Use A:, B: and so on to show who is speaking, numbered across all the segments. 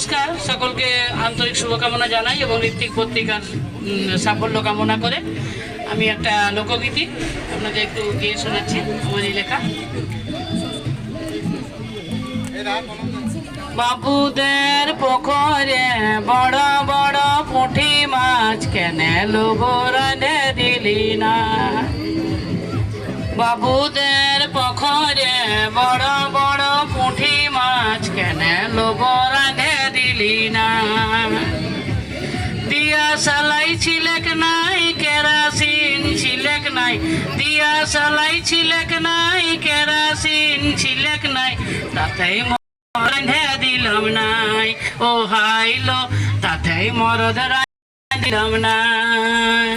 A: নমস্কার। সকলকে আন্তরিক শুভকামনা জানাই এবং ঋত্বিক পত্রিকার সাফল্য কামনা করে। আমি একটা লোকগীতি, আপনাদের একটু গিয়ে শোনাচ্ছি আমার এই লেখা। বাবুদের পুকুরে বড় বড় পুঁটি মাছ কেনে লোবরানে দিলি না। বাবুদের পুকুরে বড় বড় পুঁটি মাছ কেনে লোবরানে দিলি না। দিয়া সালাই ছিলেক নাই, কেরাসিন ছিলেক নাই। দিয়া সালাই ছিলেক নাই, কেরাসিন ছিলেক নাই। তাতেই রান্ধে দিলাম নাই, ও হাইলো তাতেই মরদ দিলাম নাই।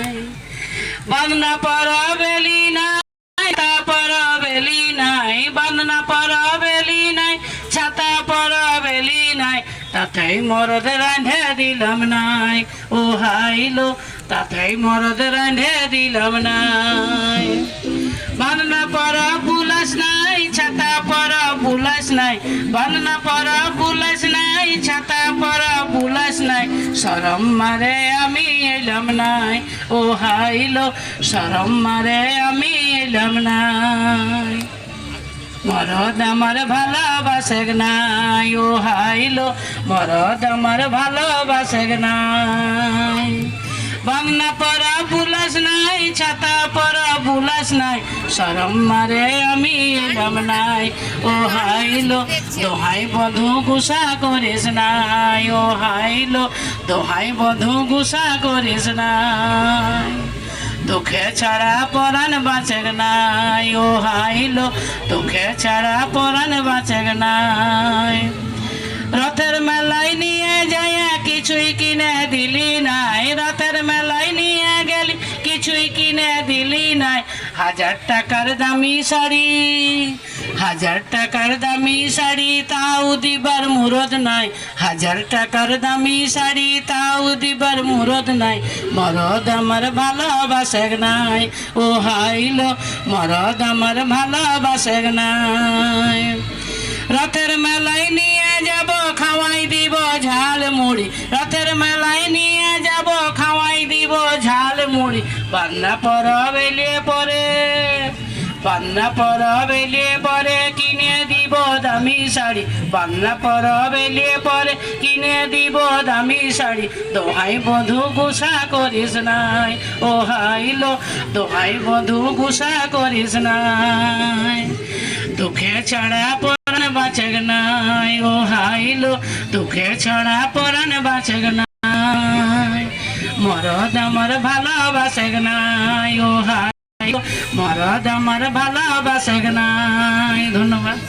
A: বান্না পরা বেলি নাই তা পরা নাই বান্না পরা নাই, তাতেই মরদ রান্ধে দিলাম নাই। ও হাইলো তাতেই মরদ রান্ধে দিলাম নাই। বাননা পরা বুলাস নাই, ছাতা পরা বুলাস নাই। বাননা পরা বুলাস নাই, ছাতা পরা বুলাস নাই। সরম মারে আমি এলাম নাই। ও হাইলো সরম মারে আমি এলাম নাই। মরদ আমার ভালোবাসে নাই, ও হাইলো। মরদ আমার ভালোবাসে নাই। বাংলা পরা বুলাস নাই, ছাতা পরা বুলাস নাই সরম মারে আমি এলাম নাই। ও হাইলো, দোহাই বধু গুসা করিস নাই, ও হাইলো, দোহাই বধু গুসা করিস নাই। দুঃখে ছাড়া পরাণ বাঁচে নাই, ও হাইলো দুঃখে ছাড়া পরাণ বাঁচে নাই। রথের মেলায় নিয়ে যায় কিছুই কিনে দিলি নাই, রথের মেলায় নিয়ে গেলি কিছুই কিনে দিলি নাই। হাজার টাকার দামি শাড়ি, হাজার টাকার দামি শাড়ি তাও দিবার মুরদ নাই। হাজার টাকার দামি শাড়ি তাও দিবার মুরদ নাই। মরদ আমার ভালোবাসে নাই, ও হাইলো, মরদ আমার ভালোবাসে নাই। রথের মেলায় নিয়ে যাব, খাওয়াই দিব ঝাল মুড়ি রথের পান্না পর বেলিয়ে পরে, পান্না পর বেলিয়ে পরে কিনে দিব দামি শাড়ি। পান্না পর বেলিয়ে পরে কিনে দিব দামি শাড়ি। দোহাই বধু গুসা করিস নাই, ও হাইলো দোহাই বধু গুসা করিস নাই। দুঃখে ছাড়া পরাণ বাঁচে নাই, ও হাইলো দুঃখে ছাড়া পরাণ বাঁচে নাই। মরদ আমার ভালোবাসে নাই ও হাই মরদ আমার ভালোবাসে নাই ধন্যবাদ।